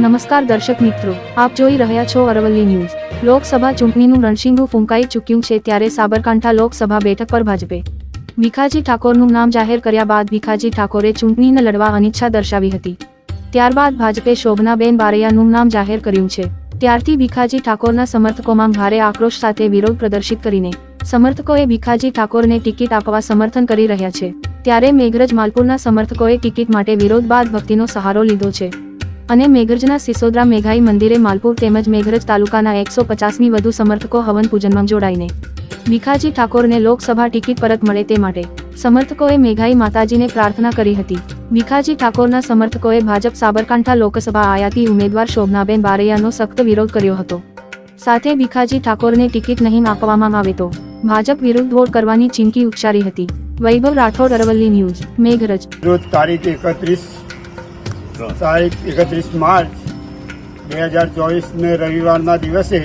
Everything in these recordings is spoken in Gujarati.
નમસ્કાર દર્શક મિત્રો, આપ જોઈ રહ્યા છો અરવલ્લી ન્યૂઝ. લોકસભા ચૂંટણીનું રણશીંગું ફૂંકાઈ ચૂક્યું છે ત્યારે સાબરકાંઠા લોકસભા બેઠક પર ભાજપે. ભીખાજી ઠાકોરનું નામ જાહેર કર્યા બાદ ભીખાજી ઠાકોરે ચૂંટણીને લડવા અનિચ્છા દર્શાવી હતી. ત્યારબાદ ભાજપે શોભનાબેન બારૈયાનું નામ જાહેર કર્યું છે. ત્યારથી ભીખાજી ઠાકોરના સમર્થકોમાં ભારે આક્રોશ સાથે વિરોધ પ્રદર્શિત કરીને, સમર્થકોએ ભીખાજી ઠાકોરને ટિકિટ આપવા સમર્થન કરી રહ્યા છે. ત્યારે મેઘરજ માલપુરના સમર્થકોએ ટિકિટ માટે વિરોધ બાદ ભક્તિનો સહારો લીધો છે. અને મેઘરજના સિસોદરા મેઘાઈ મંદિરે માલપુર તેમજ મેઘરજ તાલુકાના એકસો પચાસમી વધુ સમર્થકો હવન પૂજનમાં જોડાઈને. ભીખાજી ઠાકોરને લોકસભા ટિકિટ પરત મળે તે માટે સમર્થકોએ મેઘાઈ માતાજીને પ્રાર્થના કરી હતી. ભીખાજી ઠાકોરના સમર્થકોએ ભાજપ સાબરકાંઠા લોકસભા આયાતી ઉમેદવાર શોભનાબેન બારૈયાનો સખ્ત વિરોધ કર્યો હતો. સાથે ભીખાજી ઠાકોરને ટિકિટ નહીં આપવામાં આવે તો ભાજપ વિરુદ્ધ વોટ કરવાની ચીમકી ઉચ્ચારી હતી. વૈભવ રાઠોડ અરવલ્લી ન્યૂઝ, મેઘરજ. તારીખ એકત્રીસ તારીખ એકત્રીસ માર્ચ બે હજાર ચોવીસને રવિવારના દિવસે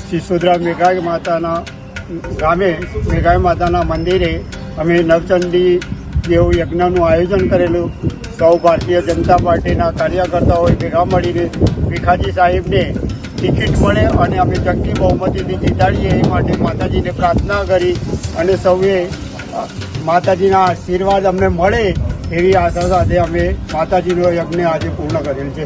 સિસોદરા મેઘાઈ માતાના ગામે મેઘાઈ માતાના મંદિરે અમે નવચંડી જેવું યજ્ઞનું આયોજન કરેલું. સૌ ભારતીય જનતા પાર્ટીના કાર્યકર્તાઓએ ભેગા મળીને ભીખાજી સાહેબને ટિકિટ મળે અને અમે જંગી બહુમતીથી જીતાડીએ એ માટે માતાજીને પ્રાર્થના કરી અને સૌએ માતાજીના આશીર્વાદ અમને મળે એવી આશા સાથે અમે માતાજીનો યજ્ઞ આજે પૂર્ણ કરેલ છે.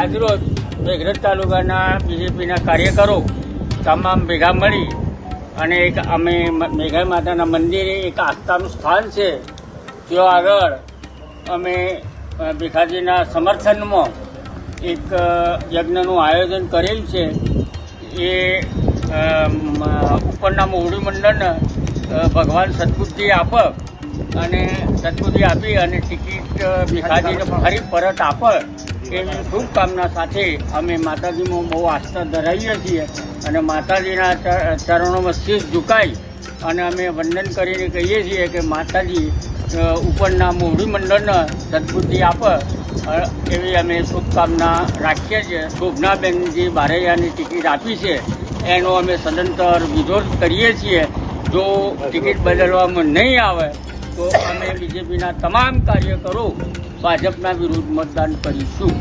આજરોજ મેઘરજ તાલુકાના બીજેપીના કાર્યકરો તમામ ભેગા મળી અને એક અમે મેઘાઈ માતાના મંદિરે એક આસ્થાનું સ્થાન છે. ત્યાં આગળ અમે ભેખાજીના સમર્થનમાં એક યજ્ઞનું આયોજન કરેલ છે. એ ઉપરના મોવડી મંડળને ભગવાન સદબુદ્ધિ આપ અને સદબુદ્ધિ આપી અને ટિકિટ અ, ભીખાજીને ફરી પરત આપ એવી શુભકામના સાથે અમે માતાજીમાં બહુ આસ્થા ધરાવીએ છીએ અને માતાજીના ચરણોમાં શીશ ઝુકાઈ અને અમે વંદન કરીને કહીએ છીએ કે માતાજી ઉપરના મોવડી મંડળને સદબુદ્ધિ આપ એવી અમે શુભકામના રાખીએ છીએ. શોભનાબેનજી બારૈયાની ટિકિટ આપી છે. એનો અમે સદંતર વિરોધ કરીએ છીએ. જો ટિકિટ બદલવામાં નહીં આવે તો અમે બીજેપીના તમામ કાર્યકરો ભાજપના વિરુદ્ધ મતદાન કરીશું.